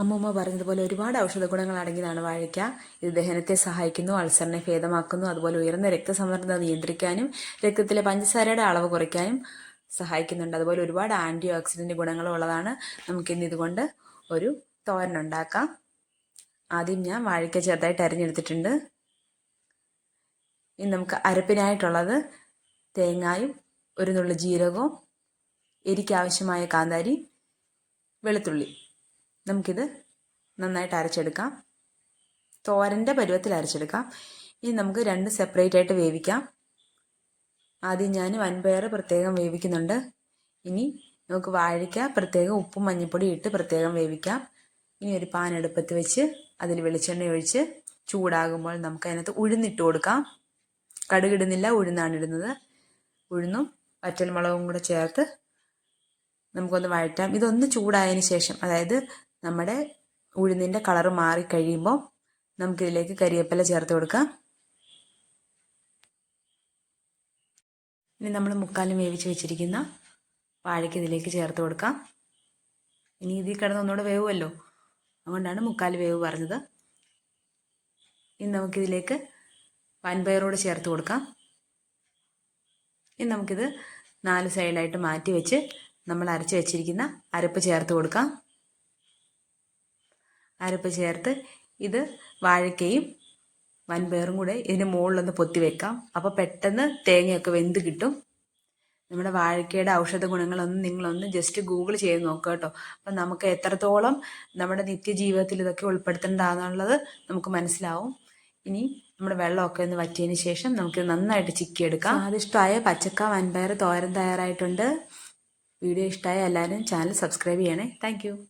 അമ്മൂമ്മ പറഞ്ഞതുപോലെ ഒരുപാട് ഔഷധ ഗുണങ്ങൾ അടങ്ങിയതാണ് വാഴയ്ക്ക. ഇത് ദഹനത്തെ സഹായിക്കുന്നു അൾസറിനെ ഭേദമാക്കുന്നു അതുപോലെ ഉയർന്ന രക്തസമ്മർദ്ദം നിയന്ത്രിക്കാനും രക്തത്തിലെ പഞ്ചസാരയുടെ അളവ് കുറയ്ക്കാനും സഹായിക്കുന്നുണ്ട്. അതുപോലെ ഒരുപാട് ആന്റി ഓക്സിഡന്റ് ഗുണങ്ങളുള്ളതാണ് നമുക്ക് നമുക്കിന്ന് ഇതുകൊണ്ട് ഒരു തോരൻ ഉണ്ടാക്കാം. ആദ്യം ഞാൻ വാഴയ്ക്ക ചെറുതായിട്ട് അരിഞ്ഞെടുത്തിട്ടുണ്ട്. ഇനി നമുക്ക് അരപ്പിനായിട്ടുള്ളത് തേങ്ങായും ഒരു നുള്ളു ജീരകവും എരിക്കാവശ്യമായ കാന്താരി വെളുത്തുള്ളി. നമുക്കിത് നന്നായിട്ട് അരച്ചെടുക്കാം. തോരന്റെ പരുവത്തിൽ അരച്ചെടുക്കാം. ഇനി നമുക്ക് രണ്ട് സെപ്പറേറ്റ് ആയിട്ട് വേവിക്കാം. ആദ്യം ഞാൻ വൻപയർ പ്രത്യേകം വേവിക്കുന്നുണ്ട്. ഇനി നമുക്ക് വാഴയ്ക്ക പ്രത്യേകം ഉപ്പും മഞ്ഞൾപ്പൊടി ഇട്ട് പ്രത്യേകം വേവിക്കാം. ഇനി ഒരു പാൻ എടുപ്പത്ത് വെച്ച് അതിൽ വെളിച്ചെണ്ണ ഒഴിച്ച് ചൂടാകുമ്പോൾ നമുക്ക് അതിനകത്ത് ഉഴുന്നിട്ട് കൊടുക്കാം. കടുകിടുന്നില്ല ഉഴുന്നാണ് ഇടുന്നത്. ഉഴുന്നും വറ്റൽമുളകും കൂടെ ചേർത്ത് നമുക്കൊന്ന് വഴറ്റാം. ഇതൊന്ന് ചൂടായതിന് ശേഷം അതായത് നമ്മുടെ ഉഴുന്നിന്റെ കളറ് മാറിക്കഴിയുമ്പോൾ നമുക്കിതിലേക്ക് കരിയേപ്പില ചേർത്ത് കൊടുക്കാം. ഇനി നമ്മൾ മുക്കാലും വേവിച്ച് വെച്ചിരിക്കുന്ന വാഴയ്ക്ക് ഇതിലേക്ക് ചേർത്ത് കൊടുക്കാം. ഇനി ഇതിൽ കിടന്ന് ഒന്നുകൂടെ വേവുമല്ലോ? അതുകൊണ്ടാണ് മുക്കാൽ വേവ് പറഞ്ഞത്. ഇനി നമുക്കിതിലേക്ക് വൻപയറോട് ചേർത്ത് കൊടുക്കാം. ഇനി നമുക്കിത് നാല് സൈഡിലായിട്ട് മാറ്റി വെച്ച് നമ്മൾ അരച്ച് വെച്ചിരിക്കുന്ന അരപ്പ് ചേർത്ത് കൊടുക്കാം. അരപ്പ് ചേർത്ത് ഇത് വാഴക്കയും വൻപയറും കൂടെ ഇതിന് മുകളിലൊന്ന് പൊത്തി വെക്കാം. അപ്പോൾ പെട്ടെന്ന് തേങ്ങയൊക്കെ വെന്ത് കിട്ടും. നമ്മുടെ വാഴയ്ക്കയുടെ ഔഷധ ഗുണങ്ങളൊന്നും നിങ്ങളൊന്ന് ജസ്റ്റ് ഗൂഗിൾ ചെയ്ത് നോക്കുക കേട്ടോ. അപ്പം നമുക്ക് എത്രത്തോളം നമ്മുടെ നിത്യജീവിതത്തിൽ ഇതൊക്കെ ഉൾപ്പെടുത്തേണ്ടതാണെന്നുള്ളത് നമുക്ക് മനസ്സിലാവും. ഇനി നമ്മുടെ വെള്ളമൊക്കെ ഒന്ന് വറ്റിയതിന് ശേഷം നമുക്ക് നന്നായിട്ട് ചിക്കിയെടുക്കാം. സ്വാദിഷ്ടമായ പച്ചക്ക വൻപയർ തോരൻ തയ്യാറായിട്ടുണ്ട്. വീഡിയോ ഇഷ്ടമായ എല്ലാവരും ചാനൽ സബ്സ്ക്രൈബ് ചെയ്യണേ. താങ്ക്